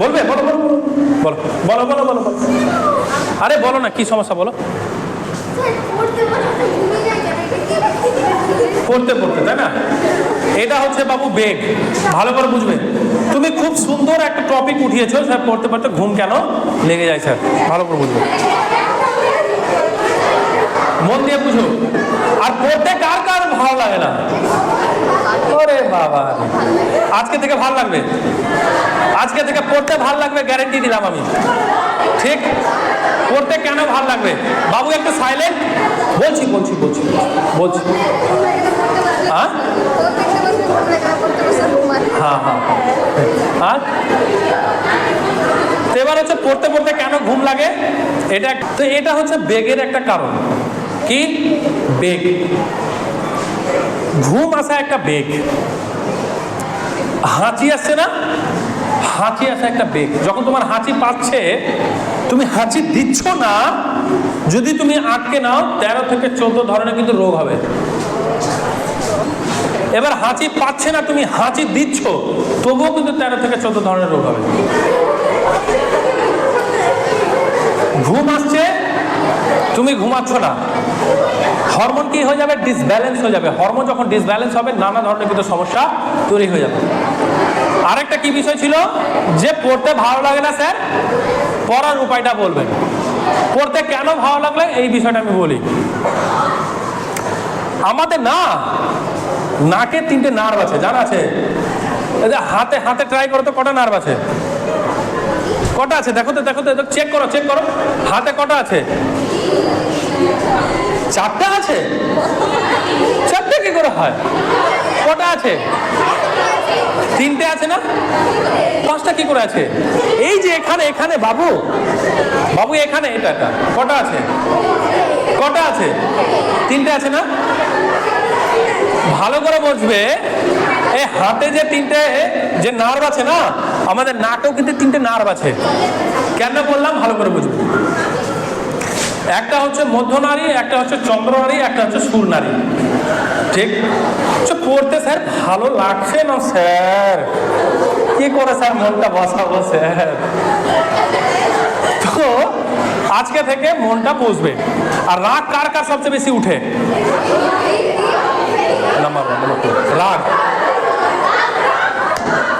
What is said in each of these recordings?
বলবে, বলো বলো বলো বলো বলো বলো বলো আরে বলো না, কি সমস্যা বলো? পড়তে পড়তে, তাই না? এটা হচ্ছে বাবু বেগ, ভালো করে বুঝবে। তুমি খুব সুন্দর একটা টপিক উঠিয়েছো, স্যার, পড়তে পড়তে ঘুম কেন লেগে যায়, স্যার? ভালো করে বুঝবে। মন দিয়ে বুঝো। আর পড়তে কার কার ভালো লাগে না? ওরে বাবা আজকে থেকে ভালো লাগবে। আজকে থেকে পড়তে ভালো লাগবে গ্যারেন্টি দিলাম আমি। ঠিক? পড়তে কেন ভালো লাগবে? বাবু, একটু সাইলেন্ট বলছি বলছি বলছি বলছি। হ্যাঁ? হ্যাঁ হ্যাঁ হ্যাঁ। তো এবার হচ্ছে পড়তে পড়তে কেন ঘুম লাগে? এটা তো এটা হচ্ছে বেগের একটা কারণ। কি? বেগ। ঘুম আসা একটা বেগ। হাঁচি আসছে না? হাঁচি আসা একটা বেগ। যখন তোমার হাঁচি পাচ্ছে, তুমি হাঁচি দিচ্ছ না, যদি তুমি আটকে নাও, তেরো থেকে চোদ্দ ধরনের কিন্তু রোগ হবে। এবার হাঁচি পাচ্ছে না, তুমি হাঁচি দিচ্ছ, তবুও কিন্তু তেরো থেকে চোদ্দ ধরনের রোগ হবে। ঘুম আসছে, তুমি ঘুমাচ্ছ না। হরমোন কি হয়ে যাবে? ডিসব্যালেন্স হয়ে যাবে। হরমোন যখন ডিসব্যালেন্স হবে, নানা ধরনের কিন্তু সমস্যা তৈরি হয়ে যাবে। আরেকটা কি বিষয় ছিল? যে পড়তে ভালো লাগে না, স্যার, পড়ার উপায়টা বলবেন। পড়তে কেন ভালো লাগলে? এই বিষয়টা আমি বলি। আমাদের না নাকে তিনটে নার্ভ আছে জানা আছে? হাতে হাতে ট্রাই করো তো, কটা নার্ভ আছে? কটা আছে? দেখো তো দেখো তো চেক করো চেক করো। হাতে কটা আছে? চারটা আছে? চারটে কি করে হয়? কটা আছে? তিনটে আছে না? পাঁচটা কি করে আছে? এই যে এখানে এখানে বাবু বাবু এখানে, এটা এটা, কটা আছে? কটা আছে? তিনটে আছে না? ভালো করে বুঝবে এই হাতে যে তিনটে, যে নার্ভ আছে না, আমাদের নাকেও কিন্তু তিনটে নার্ভ আছে। কেন বললাম? ভালো করে বুঝবে। একটা হচ্ছে মধ্যনারী একটা হচ্ছে চন্দ্রনারী একটা হচ্ছে সুরনারী ঠিক? আচ্ছা, পড়তে স্যার ভালো লাগছে না স্যার? কি করে স্যার মনটা বসাবো স্যার? তো আজকে থেকে মনটা বসবে আর রাগ কার কার সবচেয়ে বেশি উঠে? রাগ।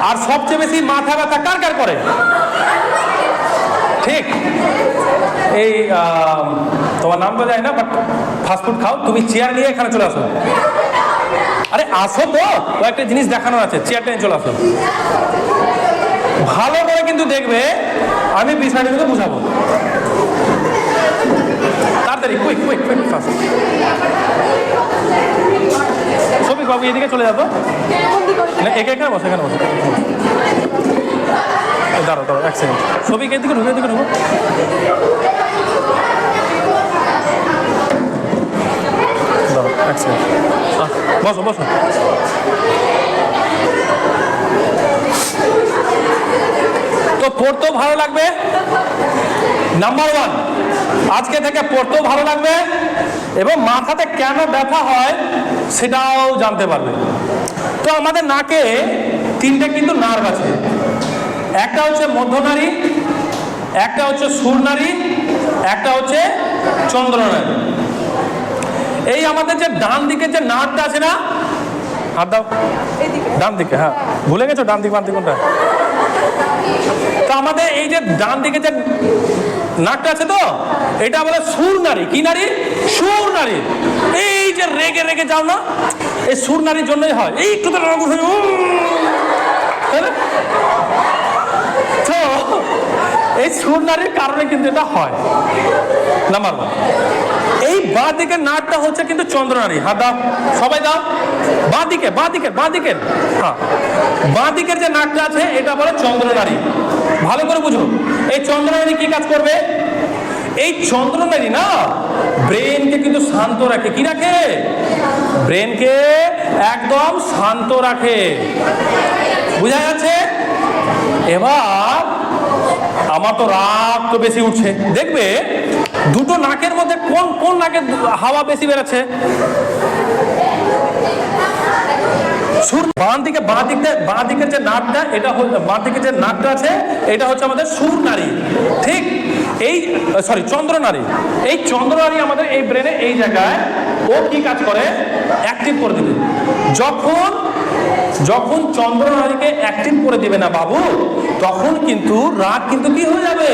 আর সবচেয়ে বেশি মাথা ব্যথা কার কার করে? ঠিক। এই তোমার নাম তো যায় না বাট ফাস্টফুড খাও তুমি চেয়ার নিয়ে এখানে চলে আসো। আরে আসো তো কয়েকটা জিনিস দেখানোর আছে চেয়ারটা নিয়ে চলে আসো। ভালো করে কিন্তু দেখবে আমি বিষয়টা কিন্তু বুঝাবো। তাড়াতাড়ি কুইক কুইক কুইক ফাস্ট সবিক বাবু এদিকে চলে যাব। না একে এখানে বসে এখানে বসে। এই দাঁড়াও দাঁড়াও, এক সেকেন্ড সবিক এদিকে ঢুকে এদিকে ঢুকো। এক সেকেন্ড বসো বসো। তো পড়তেও ভালো লাগবে? নাম্বার ওয়ান আজকে থেকে পড়তেও ভালো লাগবে এবং মাথাতে কেন ব্যথা হয় সেটাও জানতে পারবে। তো আমাদের নাকে তিনটে কিন্তু নার্ভ আছে। একটা হচ্ছে মধ্যনারী একটা হচ্ছে সুরনারী একটা হচ্ছে চন্দ্রনারী এই আমাদের যে ডান দিকে যে নাটটা আছে না হাত দাও। ডান দিকে হ্যাঁ। ভুলে গেছো ডান দিক বান দিক কোনটা? তো আমাদের এই যে ডান দিকে যে নাকটা আছে তো এটা বলে সুর নারী। কি নারী? সুর নারী। এই যে রেগে রেগে যাও না। এই সুর নারীর জন্যই হয়। এই একটু তো তো, এই সুর নারীর কারণে কিন্তু এটা হয়। নাম্বার ওয়ান এই বাঁ দিকের নাটটা হচ্ছে কিন্তু চন্দ্রনারী। হাত দাও। সবাই দাও। বাঁ দিকে বাঁ দিকে, বাঁ দিকের হ্যাঁ। বাঁ দিকের যে নাটটা আছে, এটা বলে চন্দ্রনারী। ভালো করে বুঝো। এই চন্দ্রনারী কি কাজ করবে? এই চন্দ্রনারী না, ব্রেনকে কিন্তু শান্ত রাখে। কি রাখে? ব্রেনকে একদম শান্ত রাখে। বুঝা যাচ্ছে? এবার আমার তো রাগ তো বেশি উঠছে। দেখবে, দুটো নাকের মধ্যে কোন কোন নাকের হাওয়া বেশি বেরোচ্ছে সুর বাঁ দিকে বাঁ দিকে বাঁ দিকের যে নাকটা, এটা বাঁ দিকে যে নাকটা আছে, এটা হচ্ছে আমাদের সুর নারী। ঠিক এই সরি চন্দ্র নারী। এই চন্দ্র নারী আমাদের এই ব্রেনে এই জায়গায়, ও কি কাজ করে? অ্যাক্টিভ করে দিবে। যখন যখন চন্দ্র নারীকে অ্যাক্টিভ করে দিবে না বাবু, তখন কিন্তু রাগ কিন্তু কি হয়ে যাবে?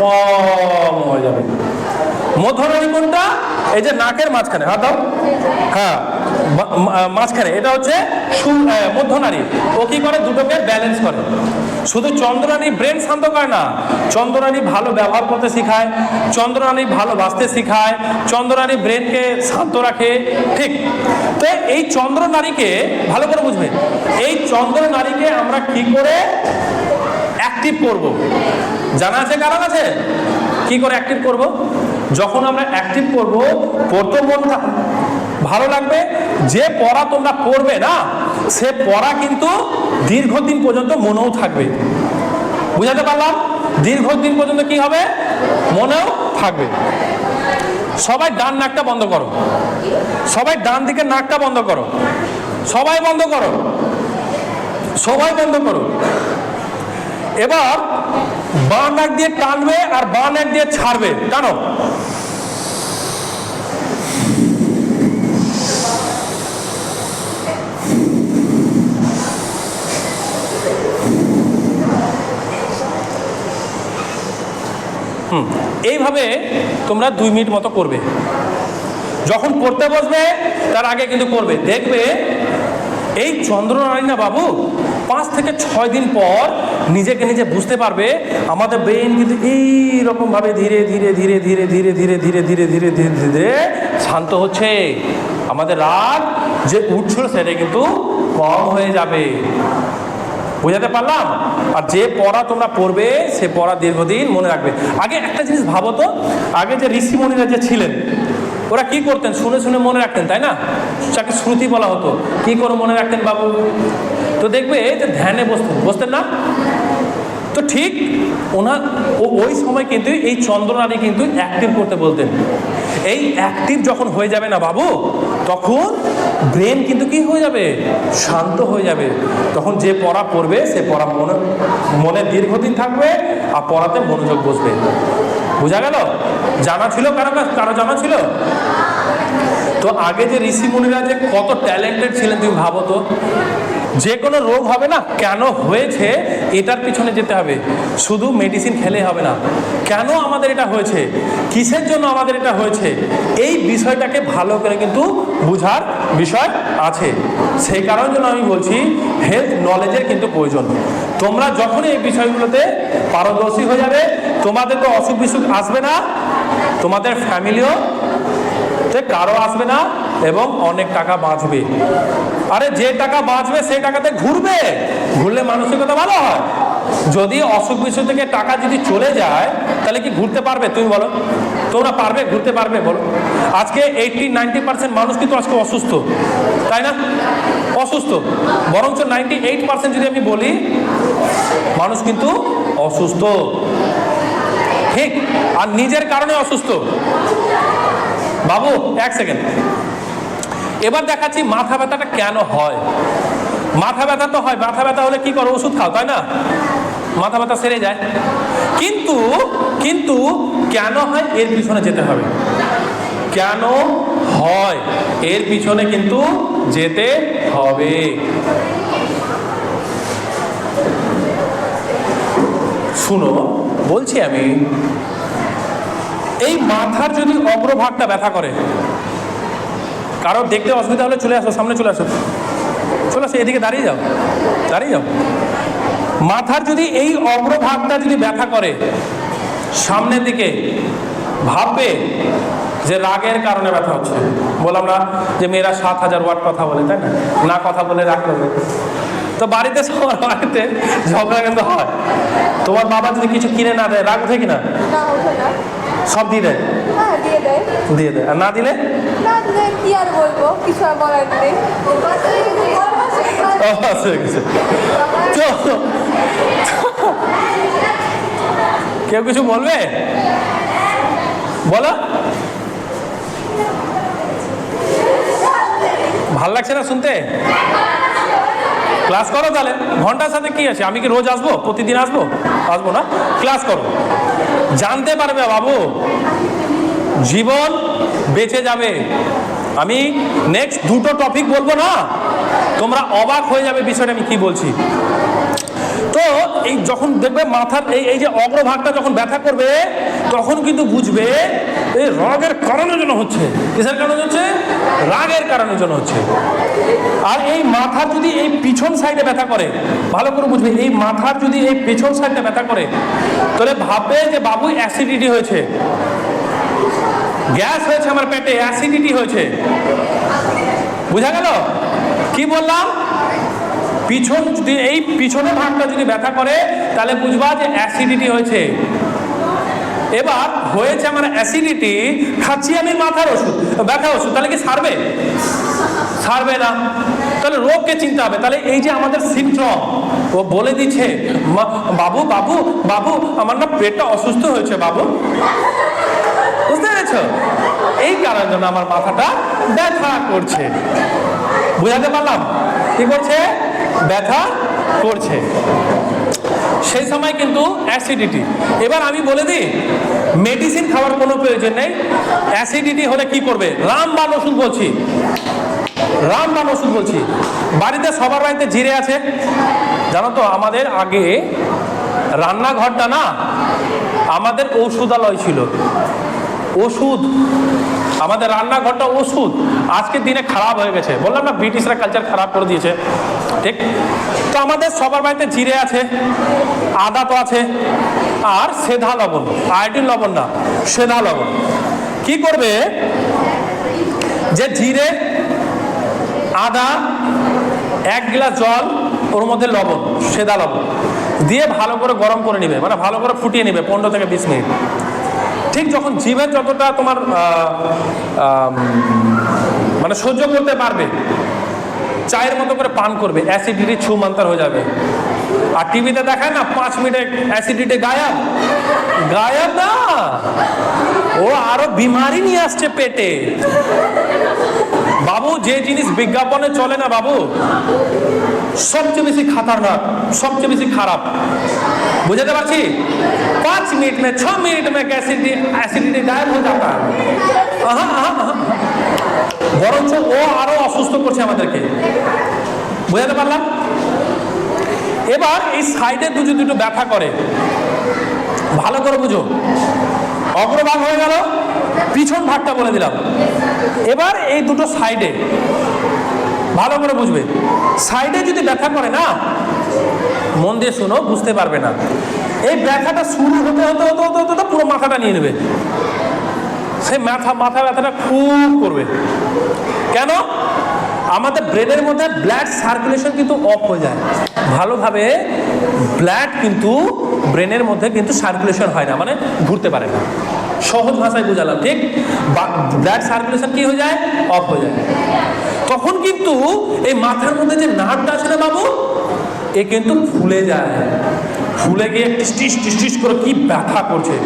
কম হয়ে যাবে। মধ্যনারী কোনটা? এই যে নাকের মাঝখানে, হাত দাও। হ্যাঁ মাঝখানে, এটা হচ্ছে মধ্যনারী। ও কি করে? দুটোকে ব্যালেন্স করে। শুধু চন্দ্রানী ব্রেন শান্ত করে না চন্দ্রানী ভালো ব্যবহার করতে শেখায় চন্দ্রানী ভালো বাঁচতে শেখায় চন্দ্রানী ব্রেনকে শান্ত রাখে। ঠিক, তো এই চন্দ্র নারীকে ভালো করে বুঝবে, এই চন্দ্র নারীকে আমরা কি করে অ্যাক্টিভ করব? জানা আছে, কারণ আছে? কি করে অ্যাক্টিভ করব? যখন আমরা অ্যাক্টিভ করব পড়তে মন থা- ভালো লাগবে, যে পড়া তোমরা পড়বে না, সে পড়া কিন্তু দীর্ঘদিন পর্যন্ত মনেও থাকবে। বুঝাতে পারলাম? দীর্ঘদিন পর্যন্ত কি হবে? মনেও থাকবে। সবাই ডান নাকটা বন্ধ করো। সবাই ডান দিকে নাকটা বন্ধ করো। সবাই বন্ধ করো। সবাই বন্ধ করো। এবার বাঁ নাক দিয়ে টানবে আর বাঁ নাক দিয়ে ছাড়বে। টানো এইভাবে তোমরা দুই মিনিট মতো করবে। যখন পড়তে বসবে, তার আগে কিন্তু করবে। দেখবে, এই চন্দ্রনারায়ণ বাবু পাঁচ থেকে ছয় দিন পর নিজেকে নিজে বুঝতে পারবে আমাদের ব্রেন কিন্তু এই রকম ভাবে ধীরে ধীরে ধীরে ধীরে ধীরে ধীরে ধীরে ধীরে ধীরে ধীরে ধীরে শান্ত হচ্ছে আমাদের রাগ যে উঠছিল সেটা কিন্তু কম হয়ে যাবে বোঝাতে পারলাম আর যে পড়া তোমরা পড়বে সে পড়া দীর্ঘদিন মনে রাখবে আগে একটা জিনিস ভাবো তো আগে যে ঋষিমণিরা যে ছিলেন ওরা কি করতেন শুনে শুনে মনে রাখতেন তাই না যাকে শ্রুতি বলা হতো কি করে মনে রাখতেন বাবু তো দেখবে যে ধ্যানে বসতেন বসতেন না? তো ঠিক ওনার ওই সময় কিন্তু এই চন্দ্রনারী কিন্তু অ্যাক্টিভ করতে বলতেন। এই অ্যাক্টিভ যখন হয়ে যাবে না বাবু, তখন ব্রেন কিন্তু কি হয়ে যাবে? শান্ত হয়ে যাবে। তখন যে পড়া পড়বে, সে পড়া মনে মনে দীর্ঘদিন থাকবে আর পড়াতে মনোযোগ বসবে। বোঝা গেল? জানা ছিল কারও কারও জানা ছিল? তো আগে যে ঋষি মুনিরা যে কত ট্যালেন্টেড ছিলেন তুমি ভাবো তো? যে কোনো রোগ হবে না। কেন হয়েছে? এটার পিছনে যেতে হবে। শুধু মেডিসিন খেলে হবে না। কেন আমাদের এটা হয়েছে? কিসের জন্য আমাদের এটা হয়েছে? এই বিষয়টাকে ভালো করে কিন্তু বুঝার বিষয় আছে। সেই কারণের জন্য আমি বলছি হেলথ নলেজের কিন্তু প্রয়োজন। তোমরা যখনই এই বিষয়গুলোতে পারদর্শী হয়ে যাবে, তোমাদের তো অসুখ বিসুখ আসবে না, তোমাদের ফ্যামিলিও কারও আসবে না, এবং অনেক টাকা বাঁচবে। আরে যে টাকা বাঁচবে সেই টাকাতে ঘুরবে। ঘুরলে মানসিকতা ভালো হয়। যদি অসুখ বিসুখ থেকে টাকা যদি চলে যায়, তাহলে কি ঘুরতে পারবে? তুমি বলো। তোমরা পারবে, ঘুরতে পারবে, বলো। আজকে এইটটি নাইনটি পার্সেন্ট মানুষ কিন্তু আজকে অসুস্থ। তাই না? অসুস্থ। বরঞ্চ নাইনটি এইট পার্সেন্ট যদি আমি বলি, মানুষ কিন্তু অসুস্থ। ঠিক। আর নিজের কারণে অসুস্থ। বাবু, এক সেকেন্ড। এবার দেখাচ্ছি মাথা ব্যথাটা কেন হয়? মাথা ব্যথা তো হয়, মাথা ব্যথা হলে কি করো, ওষুধ খাও, তাই না? মাথা ব্যথা সেরে যায়। কিন্তু কিন্তু কেন হয়? এর পিছনে যেতে হবে। কেন হয়? এর পিছনে কিন্তু যেতে হবে। শুনো, বলছি আমি, এই মাথার যদি অগ্রভাগটা ব্যথা করে কারোর দেখতে অসুবিধা হলে চলে আসো সামনে চলে আসো। চলে আসো এদিকে দাঁড়িয়ে যাও দাঁড়িয়ে যাও। মাথার যদি এই অগ্রভাগটা যদি ব্যথা করে সামনের দিকে ভাববে যে রাগের কারণে ব্যথা হচ্ছে। বললাম না যে মেয়েরা সাত হাজার ওয়াট কথা বলে তাই না? না কথা বলে রাগ করবে। তো বাড়িতে সবার বাড়িতে ঝগড়া কিন্তু হয়। তোমার বাবা যদি কিছু কিনে না দেয় রাগ উঠে কিনা? না। সব দিয়ে দেয়। দিয়ে? দেয় দিয়ে। আর না দিলে? না দিলে কি আর বলব? কিছু আর বলার নেই। কেউ কিছু বলবে? বলো। ভালো লাগছে না শুনতে? ক্লাস করো তাহলে। ঘণ্টার সাথে কি আছে? আমি কি রোজ আসব? প্রতিদিন আসব? আসব না? ক্লাস করো। জানতে পারবে বাবু। জীবন বেঁচে যাবে। আমি নেক্সট দুটো টপিক বলব না? তোমরা অবাক হয়ে যাবে বিষয়টা আমি কি বলছি। তো এই যখন দেখবে মাথার এই এই যে অগ্রভাগটা যখন ব্যথা করবে, তখন কিন্তু বুঝবে এই রাগের কারণের জন্য হচ্ছে। কিসের কারণে হচ্ছে? রাগের কারণের জন্য হচ্ছে। আর এই মাথার যদি এই পিছন সাইডে ব্যথা করে, ভালো করে বুঝবে, এই মাথার যদি এই পেছন সাইডে ব্যথা করে, তাহলে ভাববে যে বাবু অ্যাসিডিটি হয়েছে। গ্যাস হয়েছে আমার পেটে অ্যাসিডিটি হয়েছে। বুঝা গেল? কি বললাম? পিছন যদি এই পিছনের ভাগটা যদি ব্যথা করে, তাহলে বুঝবা যে অ্যাসিডিটি হয়েছে। এবার হয়েছে আমার অ্যাসিডিটি খাচ্ছি আমি মাথার ওষুধ ব্যথা ওষুধ, তাহলে কি সারবে? সারবে না। তাহলে রোগকে চিনতে হবে। তাহলে এই যে আমাদের সিমট্রম ও বলে দিচ্ছে বাবু বাবু বাবু, আমার না পেটটা অসুস্থ হয়েছে, বাবু। বুঝতে এই কারণের জন্য আমার মাথাটা ব্যথা করছে। বুঝাতে পারলাম? কি করছে? ব্যথা করছে। সেই সময় কিন্তু অ্যাসিডিটি এবার আমি বলে দিই মেডিসিন খাওয়ার কোনো প্রয়োজন নেই। অ্যাসিডিটি হলে কি করবে? রামবান ওষুধ বলছি। রামবান ওষুধ বলছি। বাড়িতে সবার বাড়িতে জিরে আছে। জানো তো, আমাদের আগে রান্নাঘরটা না, আমাদের ঔষধালয় ছিল। ওষুধ। আমাদের রান্নাঘরটা ওষুধ। আজকের দিনে খারাপ হয়ে গেছে। বললাম না, ব্রিটিশরা কালচার খারাপ করে দিয়েছে। ঠিক? তো আমাদের সবার বাড়িতে জিরে আছে, আদা তো আছে, আর সেধা লবণ, আয়োডিন লবণ না, সেধা লবণ। কি করবে? যে জিরে, আদা, এক গ্লাস জল, ওর মধ্যে লবণ সেদা লবণ। দিয়ে ভালো করে গরম করে নিবে মানে ভালো করে ফুটিয়ে নিবে, পনেরো থেকে বিশ মিনিট। ঠিক যখন জিভের যতটা তোমার মানে সহ্য করতে পারবে, চায়ের মতো করে পান করবে অ্যাসিডিটি ছু ছুমান্তর হয়ে যাবে। আর টিভিতে দেখায় না, পাঁচ মিনিটে অ্যাসিডিটি গায়েব? গায়েব না! ও আরও বিমারি নিয়ে আসছে পেটে। বাবু, যে জিনিস বিজ্ঞাপনে চলে না বাবু? সবচেয়ে বেশি খাতারনাক সবচেয়ে বেশি খারাপ বুঝাতে পারছি पाँच मिनट में छह मिनट में एसिडिटी एसिडिटी गायब हो जाता है আহা, আহা, আহা। বরঞ্চ ও আরো অসুস্থ করছে আমাদেরকে বুঝাতে পারলাম এবার এই সাইডে দুটো দুটো ব্যথা করে ভালো করে বুঝো অগ্রভাগ হয়ে গেল পিছন ভাগটা বলে দিলাম এবার এই দুটো সাইডে ভালো করে বুঝবে। সাইডে যদি ব্যথা করে না, মন দিয়ে শুনো, বুঝতে পারবে না। এই ব্যথাটা শুরু হতে হতে হতে হতে হতে পুরো মাথাটা নিয়ে নেবে। সেই মাথা মাথা ব্যথাটা খুব করবে। কেন? আমাদের ব্রেনের মধ্যে ব্লাড সার্কুলেশন কিন্তু অফ হয়ে যায়। ভালোভাবে ব্লাড কিন্তু ব্রেনের মধ্যে কিন্তু সার্কুলেশন হয় না মানে ঘুরতে পারে না। সহজ ভাষায় বুঝালাম, ঠিক? ব্লাড সার্কুলেশন কি হয়ে যায়? অফ হয়ে যায়। তখন কিন্তু এই মাথার মধ্যে যে নার্ভটা আছে না বাবু, এ কিন্তু ফুলে যায়। ফুলে গিয়ে টিস টিস করে কি ব্যথা করছে।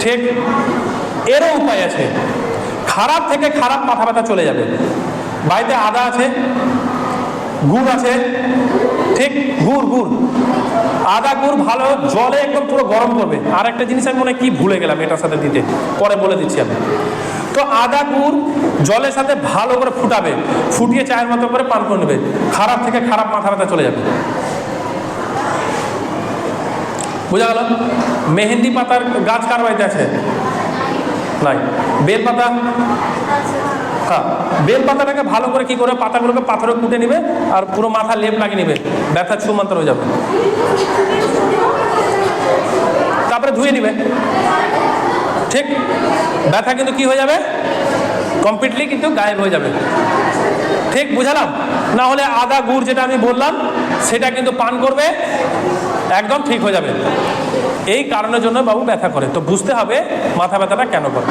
ঠিক এরও উপায় আছে। খারাপ থেকে খারাপ মাথা ব্যথা চলে যাবে। বাড়িতে আদা আছে, গুড় আছে, ঠিক গুড় গুড়। আদা, গুড় ভালো, জলে একদম পুরো গরম করবে। আর একটা জিনিস আমি মনে কি ভুলে গেলাম এটার সাথে দিতে। পরে বলে দিচ্ছি আমি। তো আদা, গুড় জলের সাথে ভালো করে ফুটাবে। ফুটিয়ে চায়ের মতো করে পান করে নেবে। খারাপ থেকে খারাপ মাথা ব্যথা চলে যাবে। বোঝা গেল? মেহেন্দি পাতার গাছ কার বাড়িতে আছে? নাই। বেল পাতা? হ্যাঁ। বেল পাতাটাকে ভালো করে কি করে পাতাগুলোকে পাথরে কুটে নিবে আর পুরো মাথা লেপ লাগিয়ে নিবে। ব্যথা ছুমান্তর হয়ে যাবে। তারপরে ধুয়ে নিবে। ঠিক? ব্যথা কিন্তু কি হয়ে যাবে? কমপ্লিটলি কিন্তু গায়েব হয়ে যাবে। ঠিক, বুঝালাম? না হলে আদা, গুড় যেটা আমি বললাম, সেটা কিন্তু পান করবে, একদম ঠিক হয়ে যাবে। এই কারণের জন্য বাবু ব্যথা করে। তো বুঝতে হবে মাথা ব্যথাটা কেন করে।